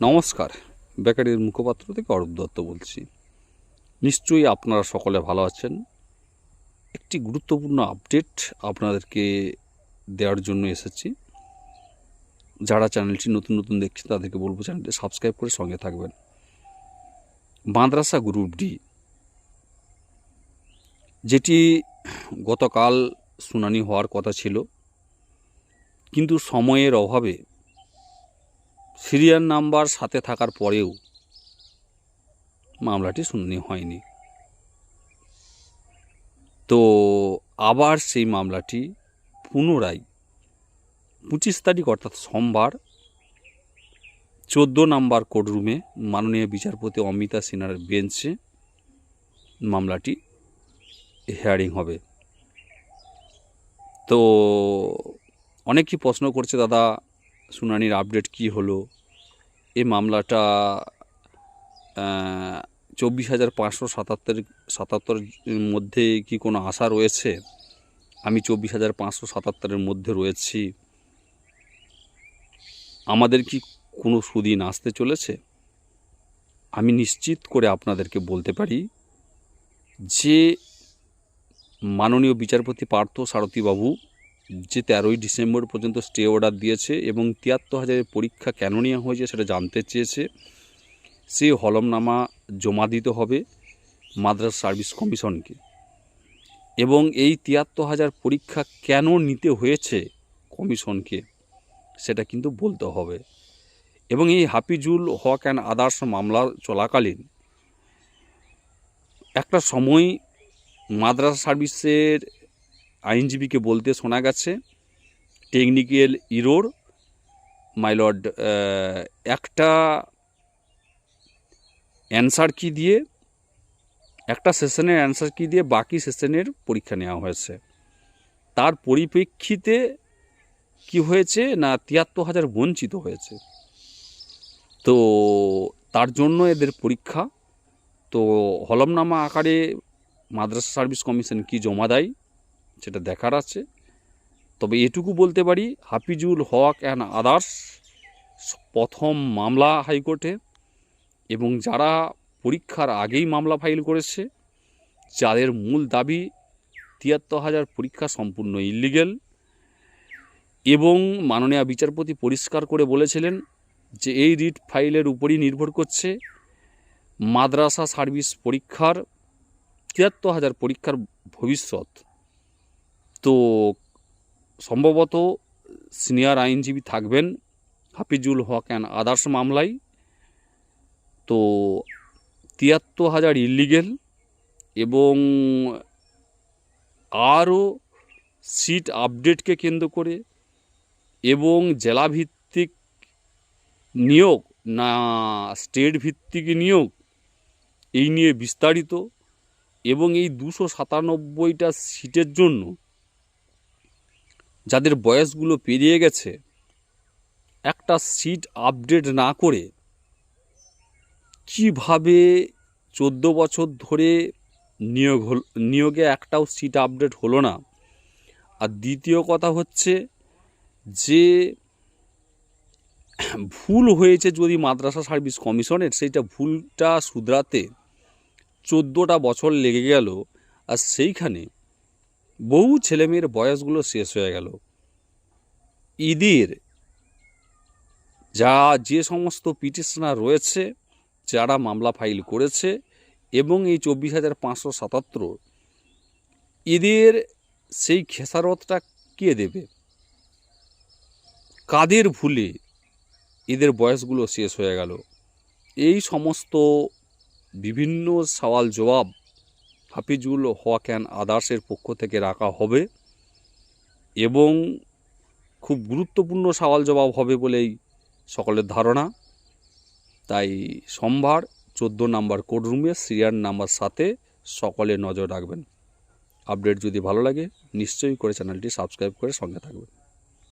নমস্কার। বেকারির মুখপাত্র থেকে অরূপ দত্ত বলছি। নিশ্চয়ই আপনারা সকলে ভালো আছেন। একটি গুরুত্বপূর্ণ আপডেট আপনাদেরকে দেওয়ার জন্য এসেছি। যারা চ্যানেলটি নতুন নতুন দেখছে তাদেরকে বলব চ্যানেলটি সাবস্ক্রাইব করে সঙ্গে থাকবেন। মাদ্রাসা গ্রুপ ডি যেটি গতকাল শুনানি হওয়ার কথা ছিল। কিন্তু সময়ের অভাবে সিরিয়াল নাম্বার সাথে থাকার পরেও মামলাটি শুনানি হয়নি। তো আবার সেই মামলাটি পুনরায় পঁচিশ তারিখ অর্থাৎ সোমবার চোদ্দ নাম্বার কোর্টরুমে মাননীয় বিচারপতি অমিতা সিনহার বেঞ্চে মামলাটি হেয়ারিং হবে। তো অনেকেই প্রশ্ন করছে দাদা, শুনানির আপডেট কি হলো? এই মামলাটা চব্বিশ হাজার পাঁচশো সাতাত্তর, সাতাত্তরের মধ্যে কি কোনো আশা রয়েছে? আমি চব্বিশ হাজার পাঁচশো সাতাত্তরের মধ্যে রয়েছি। আমাদের কি কোনো সুদিন আসতে চলেছে? আমি নিশ্চিত করে আপনাদেরকে বলতে পারি যে মাননীয় বিচারপতি পার্থ সারথীবাবু যে তেরোই ডিসেম্বর পর্যন্ত স্টে অর্ডার দিয়েছে এবং তিয়াত্তর হাজারের পরীক্ষা কেন নেওয়া হয়েছে সেটা জানতে চেয়েছে। সে হলমনামা জমা দিতে হবে মাদ্রাস সার্ভিস কমিশনকে। এবং এই তিয়াত্তর হাজার পরীক্ষা কেন নিতে হয়েছে কমিশনকে সেটা কিন্তু বলতে হবে। এবং এই হাফিজুল হক অ্যান্ড আদার্স মামলা চলাকালীন একটা সময় মাদ্রাসা সার্ভিসের আইনজীবীকে বলতে শোনা গেছে, টেকনিক্যাল ইরোর মাইলড একটা অ্যান্সার কি দিয়ে, একটা সেশনের অ্যান্সার কি দিয়ে বাকি সেশনের পরীক্ষা নেওয়া হয়েছে। তার পরিপ্রেক্ষিতে কি হয়েছে না তিয়াত্তর হাজার বঞ্চিত হয়েছে। তো তার জন্য এদের পরীক্ষা। তো হলমনামা আকারে মাদ্রাসা সার্ভিস কমিশন কি জমা দেয়? সেটা দেখার আছে। তবে এটুকু বলতে পারি, হাফিজুল হক অ্যান্ড আদার্স প্রথম মামলা হাইকোর্টে এবং যারা পরীক্ষার আগেই মামলা ফাইল করেছে, যাদের মূল দাবি তিয়াত্তর হাজার পরীক্ষা সম্পূর্ণ ইলিগেল এবং মাননীয় বিচারপতি পরিষ্কার করে বলেছিলেন যে এই রিট ফাইলের উপরই নির্ভর করছে মাদ্রাসা সার্ভিস পরীক্ষার তিয়াত্তর হাজার পরীক্ষার ভবিষ্যৎ। সম্ভবত সিনিয়র আইনজীবী থাকবেন হাফিজুল হক অ্যান্ড আদার্স মামলায়। তো তিয়াত্তর হাজার ইলিগেল এবং আরও সিট আপডেটকে কেন্দ্র করে এবং জেলাভিত্তিক নিয়োগ না স্টেট ভিত্তিক নিয়োগ এই নিয়ে বিস্তারিত এবং এই দুশো সাতানব্বইটা সিটের জন্য যাদের বয়সগুলো পেরিয়ে গেছে, একটা সিট আপডেট না করে কীভাবে চোদ্দ বছর ধরে নিয়োগ হল, নিয়োগে একটাও সিট আপডেট হলো না। আর দ্বিতীয় কথা হচ্ছে যে, ভুল হয়েছে যদি মাদ্রাসা সার্ভিস কমিশনের, সেইটা ভুলটা শুধরাতে চোদ্দোটা বছর লেগে গেল। আর সেইখানে বহু ছেলেমেয়ের বয়সগুলো শেষ হয়ে গেল। ঈদের যা যে সমস্ত পিটিশনার রয়েছে, যারা মামলা ফাইল করেছে এবং এই চব্বিশ হাজার পাঁচশো সাতাত্তর, ঈদের সেই খেসারতটা কে দেবে? কাদের ভুলে এদের বয়সগুলো শেষ হয়ে গেল? এই সমস্ত বিভিন্ন সওয়াল জবাব হাফিজুল হক অ্যান্ড আদার্সের পক্ষ থেকে রাখা হবে এবং খুব গুরুত্বপূর্ণ সওয়াল জবাব হবে বলেই সকলের ধারণা। তাই সোমবার চোদ্দ নাম্বার কোর্টরুমে সিরিয়াল নাম্বার সাথে সকলে নজর রাখবেন। আপডেট যদি ভালো লাগে, নিশ্চয়ই করে চ্যানেলটি সাবস্ক্রাইব করে সঙ্গে থাকবেন।